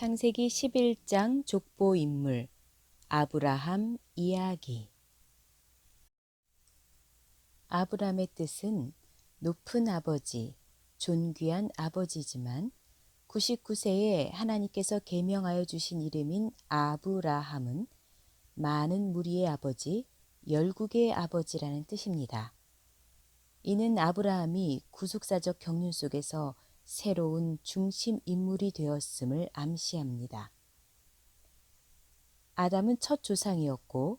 창세기 11장 족보 인물 아브라함 이야기 아브람의 뜻은 높은 아버지, 존귀한 아버지지만 99세에 하나님께서 계명하여 주신 이름인 아브라함은 많은 무리의 아버지, 열국의 아버지라는 뜻입니다. 이는 아브라함이 구속사적 경륜 속에서 새로운 중심 인물이 되었음을 암시합니다. 아담은 첫 조상이었고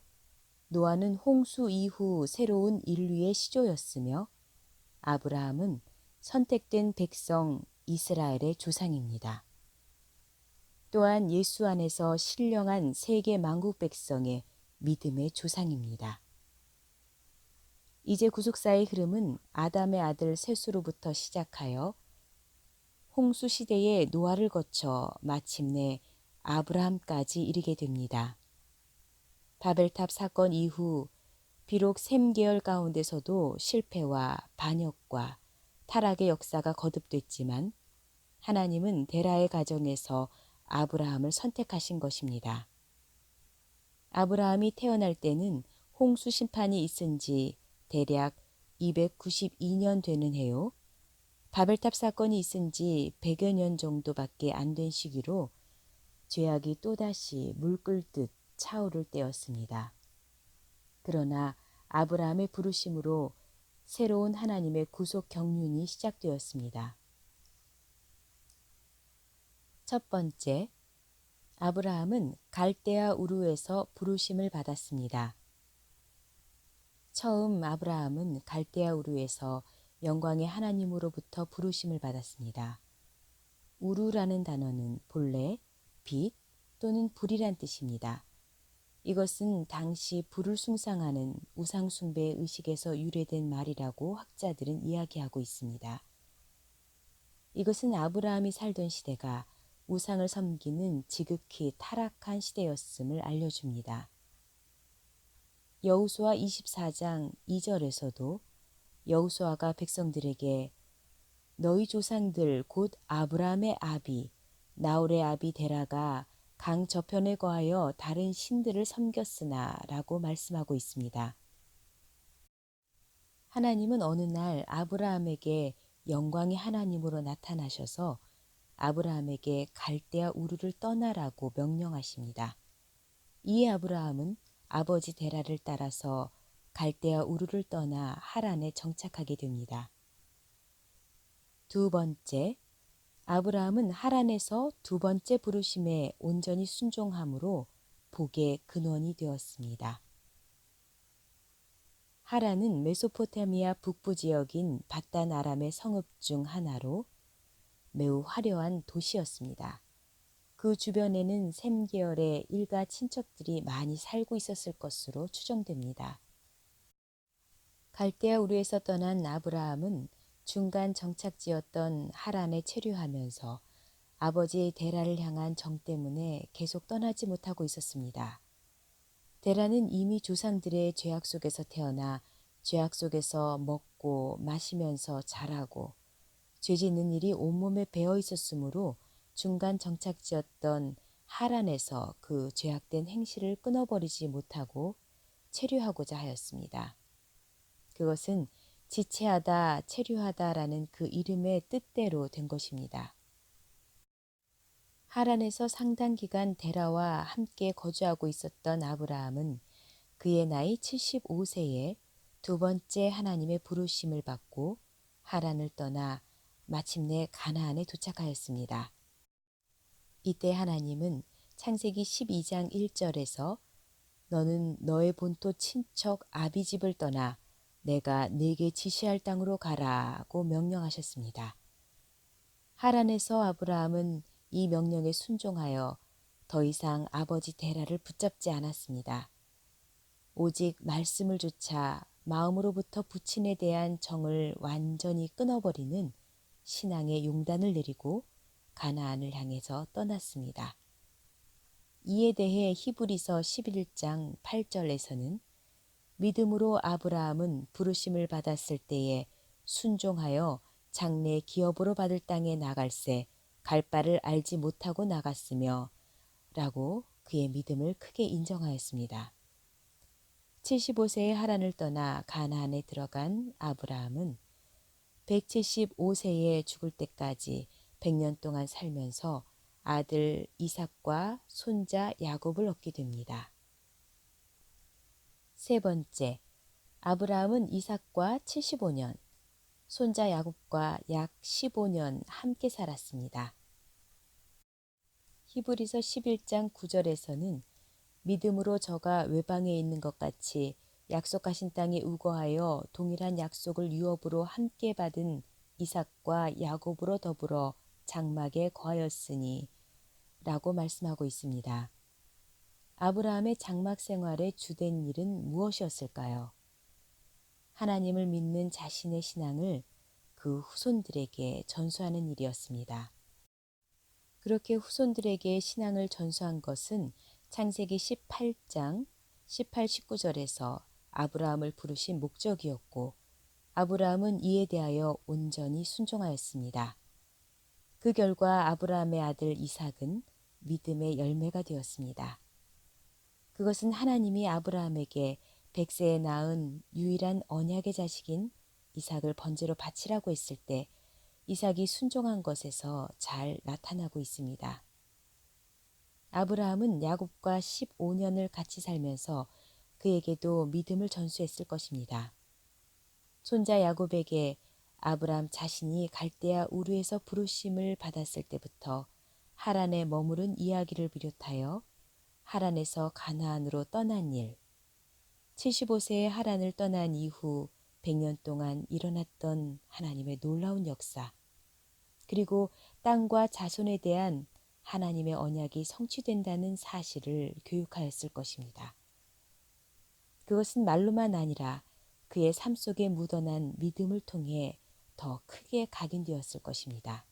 노아는 홍수 이후 새로운 인류의 시조였으며 아브라함은 선택된 백성 이스라엘의 조상입니다. 또한 예수 안에서 신령한 세계 만국 백성의 믿음의 조상입니다. 이제 구속사의 흐름은 아담의 아들 셋으로부터 시작하여 홍수 시대의 노아를 거쳐 마침내 아브라함까지 이르게 됩니다. 바벨탑 사건 이후 비록 셈 계열 가운데서도 실패와 반역과 타락의 역사가 거듭됐지만 하나님은 데라의 가정에서 아브라함을 선택하신 것입니다. 아브라함이 태어날 때는 홍수 심판이 있은 지 대략 292년 되는 해요. 바벨탑 사건이 있은 지 100여 년 정도밖에 안 된 시기로 죄악이 또다시 물 끓듯 차오를 때였습니다. 그러나 아브라함의 부르심으로 새로운 하나님의 구속 경륜이 시작되었습니다. 첫 번째, 아브라함은 갈대아 우르에서 부르심을 받았습니다. 처음 아브라함은 갈대아 우르에서 영광의 하나님으로부터 부르심을 받았습니다. 우루라는 단어는 본래 빛 또는 불이란 뜻입니다. 이것은 당시 불을 숭상하는 우상숭배의 의식에서 유래된 말이라고 학자들은 이야기하고 있습니다. 이것은 아브라함이 살던 시대가 우상을 섬기는 지극히 타락한 시대였음을 알려줍니다. 여우수아 24장 2절에서도 여우수아가 백성들에게 너희 조상들 곧 아브라함의 아비 나홀의 아비 데라가 강 저편에 거하여 다른 신들을 섬겼으나 라고 말씀하고 있습니다. 하나님은 어느 날 아브라함에게 영광의 하나님으로 나타나셔서 아브라함에게 갈대아 우르를 떠나라고 명령하십니다. 이에 아브라함은 아버지 데라를 따라서 갈대아 우르를 떠나 하란에 정착하게 됩니다. 두 번째, 아브라함은 하란에서 두 번째 부르심에 온전히 순종함으로 복의 근원이 되었습니다. 하란은 메소포타미아 북부 지역인 바단 아람의 성읍 중 하나로 매우 화려한 도시였습니다. 그 주변에는 셈 계열의 일가 친척들이 많이 살고 있었을 것으로 추정됩니다. 갈대아 우르에서 떠난 아브라함은 중간 정착지였던 하란에 체류하면서 아버지 데라를 향한 정 때문에 계속 떠나지 못하고 있었습니다. 데라는 이미 조상들의 죄악 속에서 태어나 죄악 속에서 먹고 마시면서 자라고 죄 짓는 일이 온몸에 배어 있었으므로 중간 정착지였던 하란에서 그 죄악된 행실을 끊어버리지 못하고 체류하고자 하였습니다. 그것은 지체하다, 체류하다라는 그 이름의 뜻대로 된 것입니다. 하란에서 상당 기간 데라와 함께 거주하고 있었던 아브라함은 그의 나이 75세에 두 번째 하나님의 부르심을 받고 하란을 떠나 마침내 가나안에 도착하였습니다. 이때 하나님은 창세기 12장 1절에서 너는 너의 본토 친척 아비 집을 떠나 내가 네게 지시할 땅으로 가라고 명령하셨습니다. 하란에서 아브라함은 이 명령에 순종하여 더 이상 아버지 데라를 붙잡지 않았습니다. 오직 말씀을 조차 마음으로부터 부친에 대한 정을 완전히 끊어버리는 신앙의 용단을 내리고 가나안을 향해서 떠났습니다. 이에 대해 히브리서 11장 8절에서는 믿음으로 아브라함은 부르심을 받았을 때에 순종하여 장래 기업으로 받을 땅에 나갈새 갈 바를 알지 못하고 나갔으며 라고 그의 믿음을 크게 인정하였습니다. 75세의 하란을 떠나 가나안에 들어간 아브라함은 175세에 죽을 때까지 100년 동안 살면서 아들 이삭과 손자 야곱을 얻게 됩니다. 세 번째, 아브라함은 이삭과 75년, 손자 야곱과 약 15년 함께 살았습니다. 히브리서 11장 9절에서는 믿음으로 저가 외방에 있는 것 같이 약속하신 땅에 우거하여 동일한 약속을 유업으로 함께 받은 이삭과 야곱으로 더불어 장막에 거하였으니 라고 말씀하고 있습니다. 아브라함의 장막 생활의 주된 일은 무엇이었을까요? 하나님을 믿는 자신의 신앙을 그 후손들에게 전수하는 일이었습니다. 그렇게 후손들에게 신앙을 전수한 것은 창세기 18장 18, 19절에서 아브라함을 부르신 목적이었고 아브라함은 이에 대하여 온전히 순종하였습니다. 그 결과 아브라함의 아들 이삭은 믿음의 열매가 되었습니다. 그것은 하나님이 아브라함에게 백세에 낳은 유일한 언약의 자식인 이삭을 번제로 바치라고 했을 때 이삭이 순종한 것에서 잘 나타나고 있습니다. 아브라함은 야곱과 15년을 같이 살면서 그에게도 믿음을 전수했을 것입니다. 손자 야곱에게 아브라함 자신이 갈대아 우르에서 부르심을 받았을 때부터 하란에 머무른 이야기를 비롯하여 하란에서 가나안으로 떠난 일, 75세의 하란을 떠난 이후 100년 동안 일어났던 하나님의 놀라운 역사, 그리고 땅과 자손에 대한 하나님의 언약이 성취된다는 사실을 교육하였을 것입니다. 그것은 말로만 아니라 그의 삶 속에 묻어난 믿음을 통해 더 크게 각인되었을 것입니다.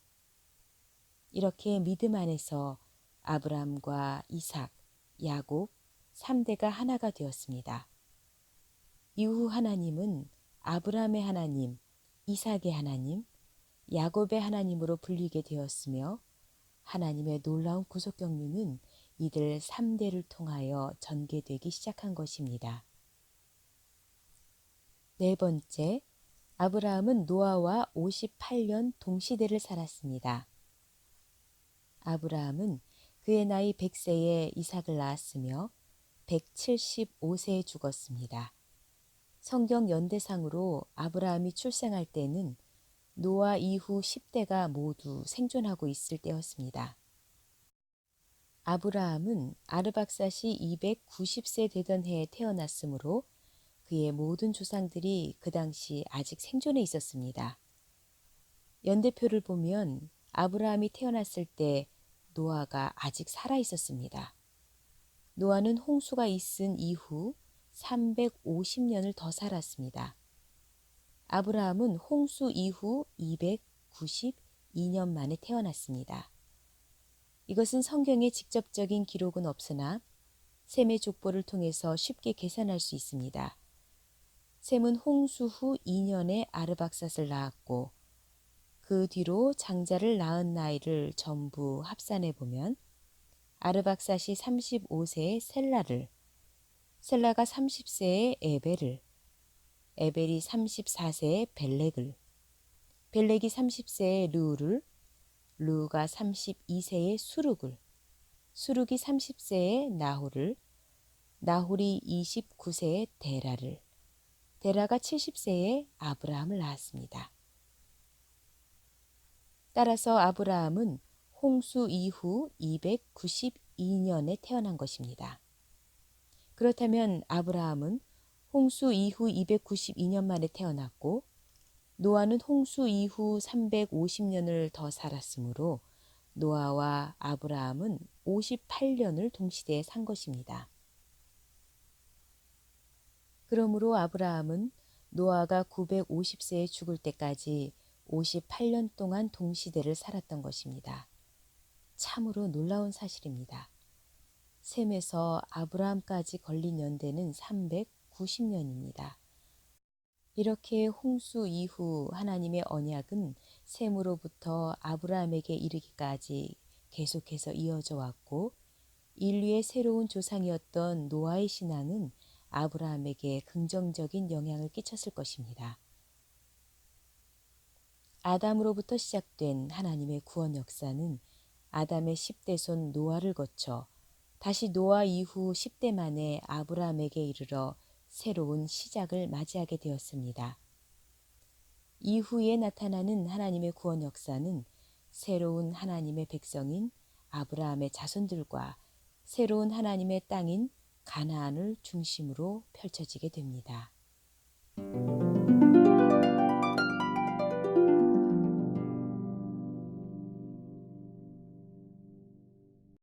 이렇게 믿음 안에서 아브라함과 이삭, 야곱, 3대가 하나가 되었습니다. 이후 하나님은 아브라함의 하나님, 이삭의 하나님, 야곱의 하나님으로 불리게 되었으며 하나님의 놀라운 구속 경륜은 이들 3대를 통하여 전개되기 시작한 것입니다. 네 번째, 아브라함은 노아와 58년 동시대를 살았습니다. 아브라함은 그의 나이 100세에 이삭을 낳았으며 175세에 죽었습니다. 성경 연대상으로 아브라함이 출생할 때는 노아 이후 10대가 모두 생존하고 있을 때였습니다. 아브라함은 아르박사시 290세 되던 해에 태어났으므로 그의 모든 조상들이 그 당시 아직 생존해 있었습니다. 연대표를 보면 아브라함이 태어났을 때 노아가 아직 살아 있었습니다. 노아는 홍수가 있은 이후 350년을 더 살았습니다. 아브라함은 홍수 이후 292년 만에 태어났습니다. 이것은 성경의 직접적인 기록은 없으나 셈의 족보를 통해서 쉽게 계산할 수 있습니다. 셈은 홍수 후 2년에 아르박삿을 낳았고 그 뒤로 장자를 낳은 나이를 전부 합산해 보면 아르박삿이 35세에 셀라를, 셀라가 30세에 에벨을, 에벨이 34세에 벨렉을, 벨렉이 30세에 르우를, 르우가 32세에 수룩을, 수룩이 30세에 나홀을, 나홀이 29세에 데라를, 데라가 70세에 아브라함을 낳았습니다. 따라서 아브라함은 홍수 이후 292년에 태어난 것입니다. 그렇다면 아브라함은 홍수 이후 292년 만에 태어났고 노아는 홍수 이후 350년을 더 살았으므로 노아와 아브라함은 58년을 동시대에 산 것입니다. 그러므로 아브라함은 노아가 950세에 죽을 때까지 58년 동안 동시대를 살았던 것입니다. 참으로 놀라운 사실입니다. 셈에서 아브라함까지 걸린 연대는 390년입니다. 이렇게 홍수 이후 하나님의 언약은 셈으로부터 아브라함에게 이르기까지 계속해서 이어져 왔고 인류의 새로운 조상이었던 노아의 신앙은 아브라함에게 긍정적인 영향을 끼쳤을 것입니다. 아담으로부터 시작된 하나님의 구원 역사는 아담의 10대 손 노아를 거쳐 다시 노아 이후 10대 만에 아브라함에게 이르러 새로운 시작을 맞이하게 되었습니다. 이후에 나타나는 하나님의 구원 역사는 새로운 하나님의 백성인 아브라함의 자손들과 새로운 하나님의 땅인 가나안을 중심으로 펼쳐지게 됩니다.